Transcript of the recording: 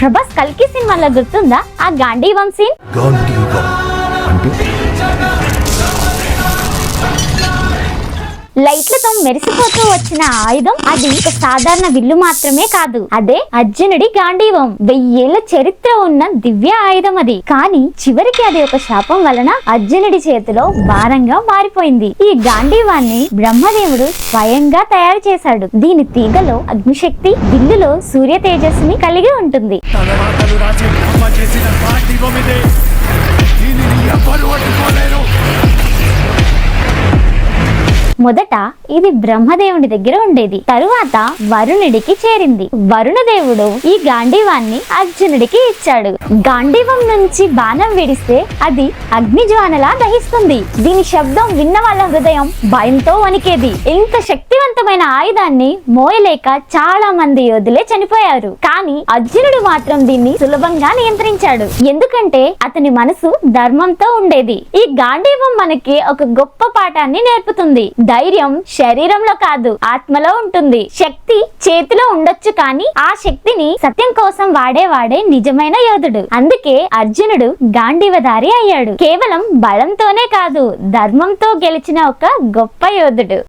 ప్రభాస్ కల్కి సినిమాలో గుర్తుందా? ఆ గాంధీవం సీన్? గాంధీవం కోసం మెరిసిపోతూ వచ్చిన ఆయుధం అది ఒక సాధారణ విల్లు మాత్రమే కాదు. అదే అర్జునుడి గాంధీవం. వెయ్యేళ్ళ చరిత్ర ఉన్న దివ్య ఆయుధం అది. కానీ చివరికి అది ఒక శాపం వలన అర్జునుడి చేతిలో భారంగా మారిపోయింది. ఈ గాంధీవాన్ని బ్రహ్మదేవుడు స్వయంగా తయారు చేశాడు. దీని తీగలో అగ్నిశక్తి విల్లులో సూర్య తేజస్సుని కలిగి ఉంటుంది. మొదట ఇది బ్రహ్మదేవుడి దగ్గర ఉండేది. తరువాత వరుణుడికి చేరింది. వరుణదేవుడు ఈ గాంధీవాన్ని అర్జునుడికి ఇచ్చాడు. గాంధీవం నుంచి బాణం విడిస్తే అది అగ్నిజ్వానలా దహిస్తుంది. దీని శబ్దం విన్న వాళ్ళ హృదయం భయంతో వణికేది. ఇంత శక్తివంతమైన ఆయుధాన్ని మోయలేక చాలా మంది యోధులే చనిపోయారు. కానీ అర్జునుడు మాత్రం దీన్ని సులభంగా నియంత్రించాడు. ఎందుకంటే అతని మనసు ధర్మంతో ఉండేది. ఈ గాంధీవం మనకి ఒక గొప్ప పాఠాన్ని నేర్పుతుంది. ధైర్యం శరీరంలో కాదు ఆత్మలో ఉంటుంది. శక్తి చేతిలో ఉండొచ్చు కానీ ఆ శక్తిని సత్యం కోసం వాడేవాడే నిజమైన యోధుడు. అందుకే అర్జునుడు గాంధీవధారి అయ్యాడు. కేవలం బలంతోనే కాదు ధర్మంతో గెలిచిన ఒక గొప్ప యోధుడు.